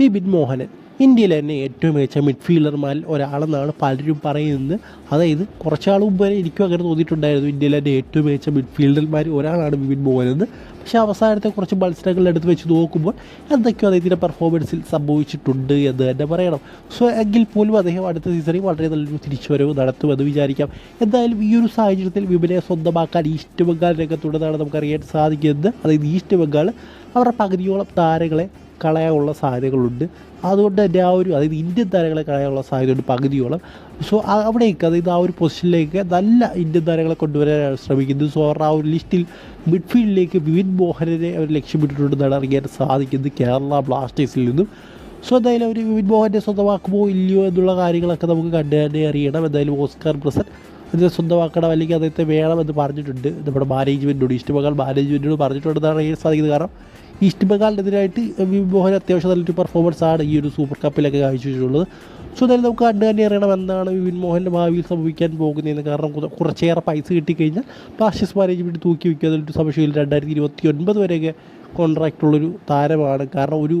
ബിബിൻ മോഹനൻ ഇന്ത്യയിലെ തന്നെ ഏറ്റവും മികച്ച മിഡ്ഫീൽഡർമാരിൽ ഒരാളെന്നാണ് പലരും പറയുന്നത്. അതായത് കുറച്ചാൾ മുമ്പ് വരെ എനിക്കും അങ്ങനെ തോന്നിയിട്ടുണ്ടായിരുന്നു. ഇന്ത്യയിലെ തന്നെ ഏറ്റവും മികച്ച മിഡ്ഫീൽഡർമാർ ഒരാളാണ് ബിബിൻ മോഹൻ എന്ന് പക്ഷേ അവസാനത്തെ കുറച്ച് മത്സരങ്ങൾ എടുത്ത് വെച്ച് നോക്കുമ്പോൾ എന്തൊക്കെയോ അദ്ദേഹത്തിന്റെ പെർഫോമൻസിൽ സംഭവിച്ചിട്ടുണ്ട് എന്ന് തന്നെ പറയണം. സോ എങ്കിൽ പോലും അദ്ദേഹം അടുത്ത സീസണിൽ വളരെ നല്ലൊരു തിരിച്ചുവരവ് നടത്തുമെന്ന് വിചാരിക്കാം. എന്തായാലും ഈ ഒരു സാഹചര്യത്തിൽ വിപിനെ സ്വന്തമാക്കാൻ ഈസ്റ്റ് ബംഗാൾ രംഗത്തുണ്ടെന്നാണ് നമുക്കറിയാൻ സാധിക്കുന്നത്. അതായത് ഈസ്റ്റ് ബംഗാൾ അവരുടെ പകുതിയോളം താരങ്ങളെ കളയാനുള്ള സാധ്യതകളുണ്ട്. അതുകൊണ്ട് തന്നെ ആ ഒരു അതായത് ഇന്ത്യൻ താരങ്ങളെ കളയാനുള്ള സാധ്യതയുണ്ട് പകുതിയോളം. സോ അവിടേക്ക് അതായത് ആ ഒരു പൊസിഷനിലേക്ക് നല്ല ഇന്ത്യൻ താരങ്ങളെ കൊണ്ടുവരാൻ ശ്രമിക്കുന്നത് സോ അവരുടെ ആ ഒരു ലിസ്റ്റിൽ മിഡ്ഫീൽഡിലേക്ക് വിവിൻ മോഹനെ അവർ ലക്ഷ്യമിട്ടിട്ടുണ്ടെന്നാണ് അറിയാൻ സാധിക്കുന്നത് കേരള ബ്ലാസ്റ്റേഴ്സിൽ നിന്നും. സോ എന്തായാലും അവർ വിവിൻ മോഹന്റെ സ്വന്തമാക്കുമോ ഇല്ലയോ എന്നുള്ള കാര്യങ്ങളൊക്കെ നമുക്ക് കണ്ടു തന്നെ അറിയണം. എന്തായാലും ഓസ്കാർ പ്രസന്റ് അതിനെ സ്വന്തമാക്കണം അല്ലെങ്കിൽ അദ്ദേഹത്തെ വേണമെന്ന് പറഞ്ഞിട്ടുണ്ട്. നമ്മുടെ മാനേജ്മെന്റിനോട് ഈസ്റ്റ് ബംഗാൾ മാനേജ്മെന്റിനോട് പറഞ്ഞിട്ടുണ്ടെന്നാണ് അറിയാൻ സാധിക്കുന്നത്. കാരണം ഈസ്റ്റ് ബംഗാളിനെതിരായിട്ട് മോഹൻ അത്യാവശ്യം നല്ലൊരു പെർഫോമൻസ് ആണ് ഈ ഒരു സൂപ്പർ കപ്പിലൊക്കെ കാഴ്ചവെച്ചിട്ടുള്ളത് സോ എന്തായാലും നമുക്ക് കണ്ടു തന്നെ അറിയണം എന്താണ് വിവിൻ മോഹന്റെ ഭാവിയിൽ സംഭവിക്കാൻ പോകുന്നതെന്ന്. കാരണം കുറച്ചേറെ പൈസ കിട്ടിക്കഴിഞ്ഞാൽ പാഷ്യസ് മാനേജ്മെന്റ് തൂക്കി വയ്ക്കുക അതിലൊരു സംശയമില്ല. രണ്ടായിരത്തി ഇരുപത്തി ഒൻപത് വരെയൊക്കെ കോൺട്രാക്റ്റ് ഉള്ളൊരു താരമാണ്. കാരണം ഒരു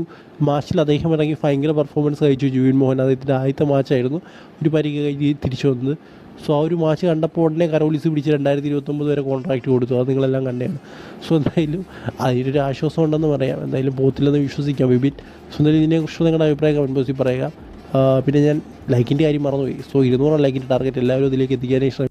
മാച്ചിൽ അദ്ദേഹം ഇറങ്ങി ഭയങ്കര പെർഫോമൻസ് കഴിച്ചു ജുവിൻ മോഹൻ അദ്ദേഹത്തിന്റെ ആദ്യത്തെ മാച്ചായിരുന്നു ഒരു പരിക്ക് കഴിഞ്ഞ് തിരിച്ചു വന്നത്. സോ ആ ഒരു മാച്ച് കണ്ടപ്പോൾ ഉടനെ കരോളിസ് പിടിച്ച് രണ്ടായിരത്തി ഇരുപത്തൊമ്പത് വരെ കോൺട്രാക്റ്റ് കൊടുത്തു. അത് നിങ്ങളെല്ലാം കണ്ടതാണ്. സോ എന്തായാലും അതിനൊരു ആശ്വാസം ഉണ്ടെന്ന് പറയാം. എന്തായാലും പോത്തില്ലെന്ന് വിശ്വസിക്കാം വിപിൻ. സോ എന്തായാലും ഇതിനെക്കുറിച്ച് നിങ്ങളുടെ അഭിപ്രായം കമന്റ് ബോക്സിൽ പറയുക. പിന്നെ ഞാൻ ലൈക്കിന്റെ കാര്യം മറന്നുപോയി. സോ ഇരുന്നൂറ് ലൈക്കിന്റെ ടാർഗറ്റ് എല്ലാവരും ഇതിലേക്ക് എത്തിക്കാനായി ശ്രമിക്കും